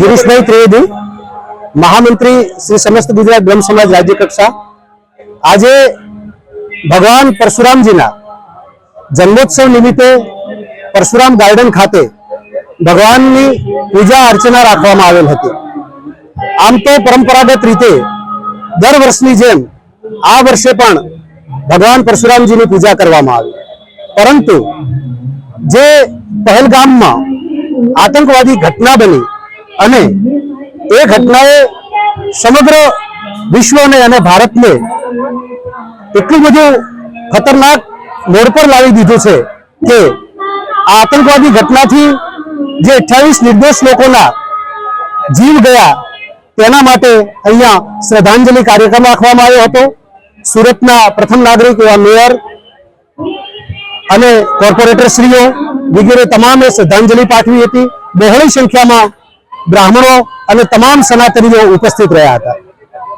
ગિરીશભાઈ ત્રિવેદી મહામંત્રી શ્રી સમસ્ત ગુજરાત બ્રહ્મ સમાજ રાજ્ય આજે ભગવાન પરશુરામજીના જન્મોત્સવ નિમિત્તે પરશુરામ ગાર્ડન ખાતે ભગવાનની પૂજા અર્ચના રાખવામાં આવેલ હતી. આમ તો પરંપરાગત રીતે દર વર્ષની જેમ આ વર્ષે પણ ભગવાન પરશુરામજીની પૂજા કરવામાં આવી. પરંતુ જે પહેલગામમાં આતંકવાદી ઘટના બની અને એ ઘટનાએ સમગ્ર વિશ્વને અને ભારતને એટલું બધું ખતરનાક મોડ પર લાવી દીધું છે કે આ આતંકવાદી ઘટનાથી જે અઠ્યાવીસ નિર્દોષ લોકોના જીવ ગયા તેના માટે અહીંયા શ્રદ્ધાંજલિ કાર્યક્રમ રાખવામાં આવ્યો હતો. સુરતના પ્રથમ નાગરિક એવા મેયર અને કોર્પોરેટરશ્રીઓ વગેરે તમામે શ્રદ્ધાંજલિ પાઠવી હતી. બહોળી સંખ્યામાં બ્રાહ્મણો અને તમામ સનાતનીઓ ઉપસ્થિત રહ્યા હતા.